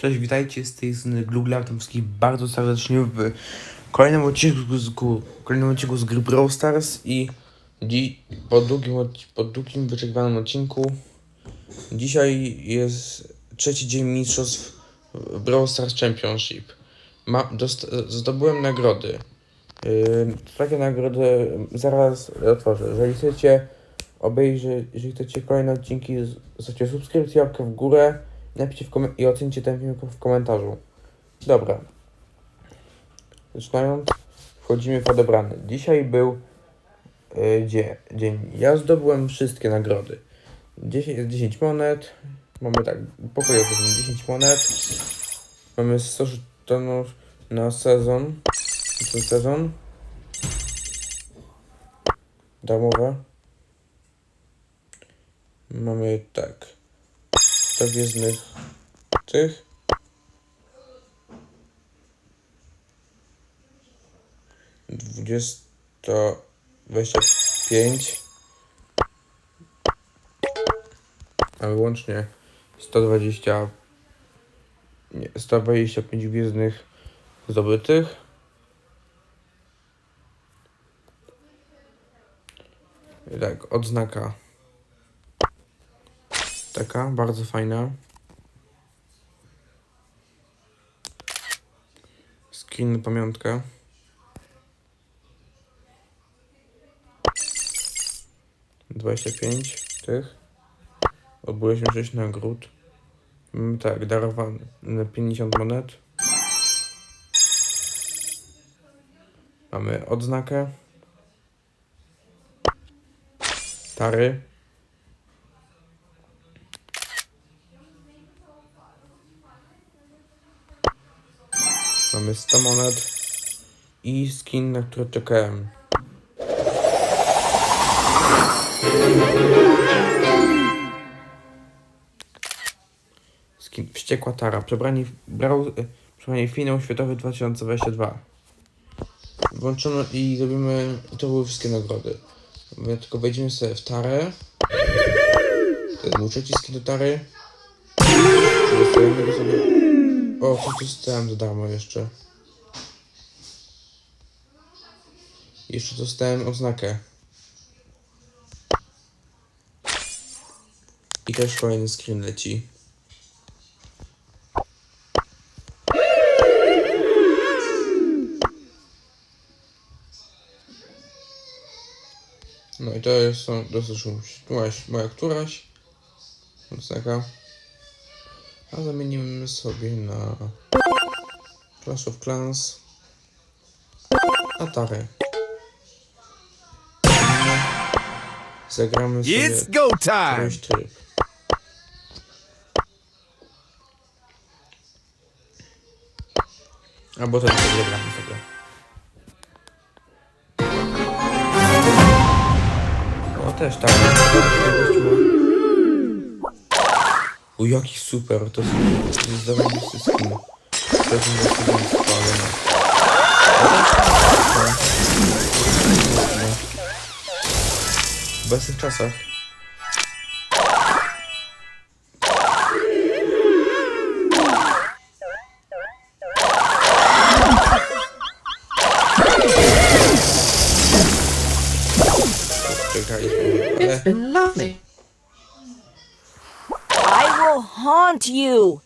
Cześć, witajcie z tej strony witam wszystkich bardzo serdecznie w kolejnym odcinku z, kolejnym odcinku z gry Brawl Stars i dzi- po, długim, po długim wyczekiwanym odcinku dzisiaj jest trzeci dzień mistrzostw Brawl Stars Championship. Ma, dost, zdobyłem nagrody. Yy, takie nagrody zaraz otworzę. Jeżeli chcecie obejrzeć, jeżeli chcecie kolejne odcinki, zostawcie subskrypcję, łapkę w górę napiszcie w kom- i ocencie ten film w komentarzu. Dobra. Zaczynając, wchodzimy w odebrany. Dzisiaj był y, dzie, dzień. Ja zdobyłem wszystkie nagrody. 10, 10 monet. Mamy tak, pokojowo 10 monet. Mamy 100 żetonów na sezon. Ten sezon. Darmowe. Mamy tak. 100 gwiezdnych tych. Dwudziesto dwadzieścia pięć. A łącznie 120 nie, 125 gwiezdnych zdobytych. Tak, odznaka. Taka, bardzo fajna. Skin na pamiątkę. Dwadzieścia pięć tych. Odbyliśmy sześć nagród. Mamy tak, darowane 50 monet. Mamy odznakę. Tary. Mamy 100 monet i skin, na który czekałem. Skin Wściekła Tara. Przebranie, brał, e, przebranie finał światowy 2022. Włączono i zrobimy. To były wszystkie nagrody. My tylko wejdziemy sobie w Tarę. To jest mój trzeci skin do Tary. Wylosujemy go sobie. O, tu dostałem za darmo jeszcze? Jeszcze dostałem oznakę. I też kolejny screen leci. No i to jest są dosyć moja, moja któraś. Oznaka. A zamienimy sobie na Clash of Clans Atari. Zagramy sobie It's go time! tryb. Albo ten tryb zagramy sobie. O też tak. O jaki super, to jest, to jest zarobisty skin. To jest. W obecnych czasach. Haunt you.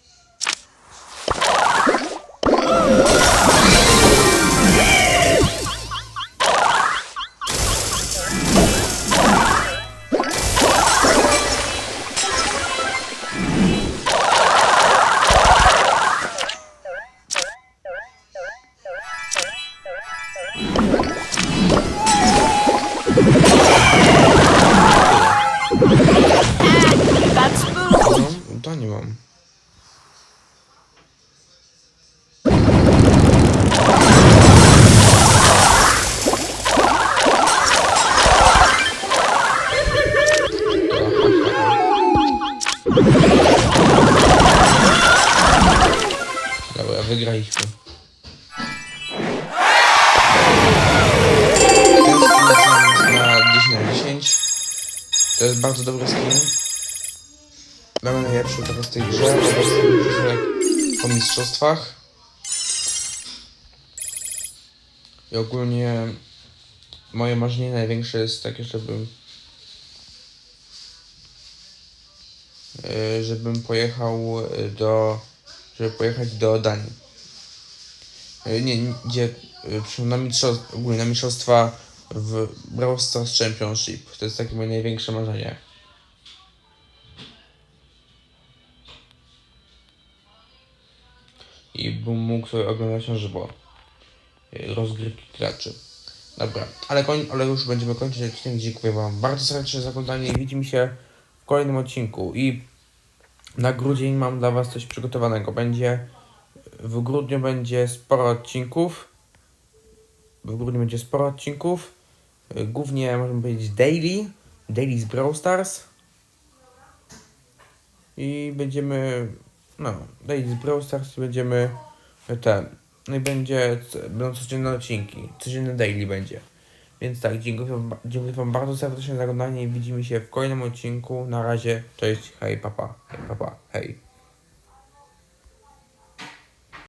Dobra, wygraliśmy. Na 10 na 10. To jest bardzo dobry skin. Mamy najlepszy teraz w tej grze. Po mistrzostwach. I ogólnie moje marzenie największe jest takie, żebym żebym pojechał e, do żeby pojechać do Danii. E, Nie, gdzie e, na mistrzostwa, ogólnie na mistrzostwa w Brawl Stars Championship. To jest takie moje największe marzenie. I bym mógł sobie oglądać na żywo e, rozgrywki graczy. Dobra, ale, koń, ale już będziemy kończyć odcinek. Dziękuję Wam bardzo serdecznie za oglądanie i widzimy się w kolejnym odcinku. I na grudzień mam dla Was coś przygotowanego. Będzie w grudniu będzie sporo odcinków. W grudniu będzie sporo odcinków. Głównie możemy powiedzieć daily. Daily z Brawl Stars. I będziemy. No, daily z Brawl Stars i będziemy ten. No i będzie. Będą codzienne odcinki. Codzienny daily będzie. Więc tak, dziękuję dziękuję wam bardzo serdecznie za oglądanie i widzimy się w kolejnym odcinku. Na razie, cześć, hej, papa, hej, papa, hej.